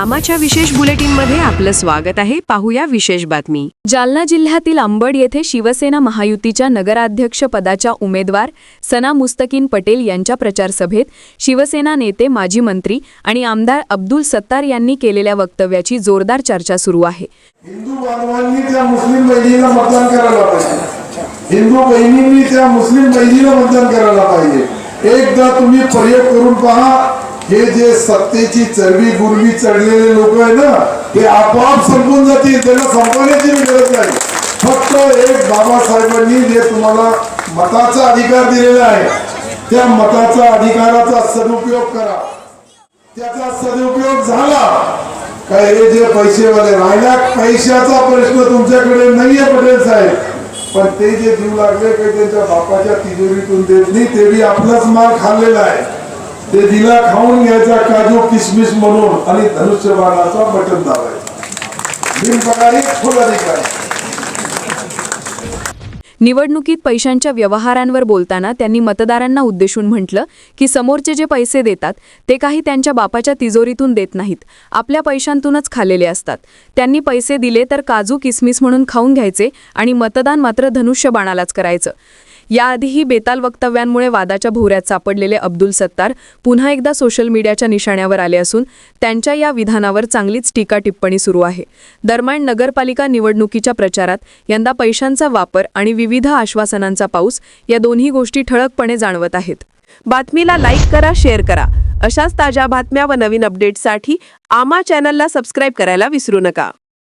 आमाच्या विशेष बुलेटिनमध्ये आपलं स्वागत आहे. पाहूया विशेष बातमी. जालना जिल्ह्यातील अंबड येथे शिवसेना महायुतीच्या नगराध्यक्ष पदाच्या उमेदवार सना मुस्तकीन पटेल यांच्या प्रचारसभेत शिवसेना नेते माजी मंत्री आणि आमदार अब्दुल सत्तार यांनी केलेल्या वक्तव्याची जोरदार चर्चा सुरू आहे. हिंदू बांधवांनी त्या मुस्लिम बहिणीला मतदान करायला पाहिजे. हिंदू बहिणींनी त्या मुस्लिम बहिणीला मतदान करायला पाहिजे. एकदा तुम्ही प्रयोग करून पहा हे जे सत्तेची चरबी गुरबी चढलेले लोक आहे ना ते आपोआप संपून जातील. त्यांना संपवण्याची गरज नाही. फक्त एक बाबासाहेबांनी जे तुम्हाला मताचा अधिकार दिलेला आहे त्या मताचा अधिकाराचा सदुपयोग करा. त्याचा सदुपयोग झाला. काय हे जे पैसेवाले राहिला पैशाचा प्रश्न तुमच्याकडे नाहीये पटेल साहेब. पण ते जे जीव लागले काही त्यांच्या बापाच्या तिजोरीतून देत नाही ते बी आपलाच माल खाल्लेला आहे. ते दिला खाऊन घ्यायचा काजू किसमिस म्हणून आणि धनुष्यबाणाचा बटन दाबायचा. निवडणुकीत पैशांच्या व्यवहारांवर बोलताना त्यांनी मतदारांना उद्देशून म्हटलं की समोरचे जे पैसे देतात ते काही त्यांच्या बापाच्या तिजोरीतून देत नाहीत. आपल्या पैशांतूनच खालेले असतात. त्यांनी पैसे दिले तर काजू किसमिस म्हणून खाऊन घ्यायचे आणि मतदान मात्र धनुष्य बाणालाच करायचं. याआधीही बेताल वक्तव्यांमुळे वादाच्या भोवऱ्यात सापडलेले अब्दुल सत्तार पुन्हा एकदा सोशल मीडियाच्या निशाण्यावर आले असून त्यांच्या या विधानावर चांगलीच टीका टिप्पणी सुरू आहे. दरम्यान नगरपालिका निवडणुकीच्या प्रचारात यंदा पैशांचा वापर आणि विविध आश्वासनांचा पाऊस या दोन्ही गोष्टी ठळकपणे जाणवत आहेत. बातमीला लाईक करा शेअर करा. अशाच ताज्या बातम्या व नवीन अपडेट्ससाठी आमा चॅनलला सबस्क्राईब करायला विसरू नका.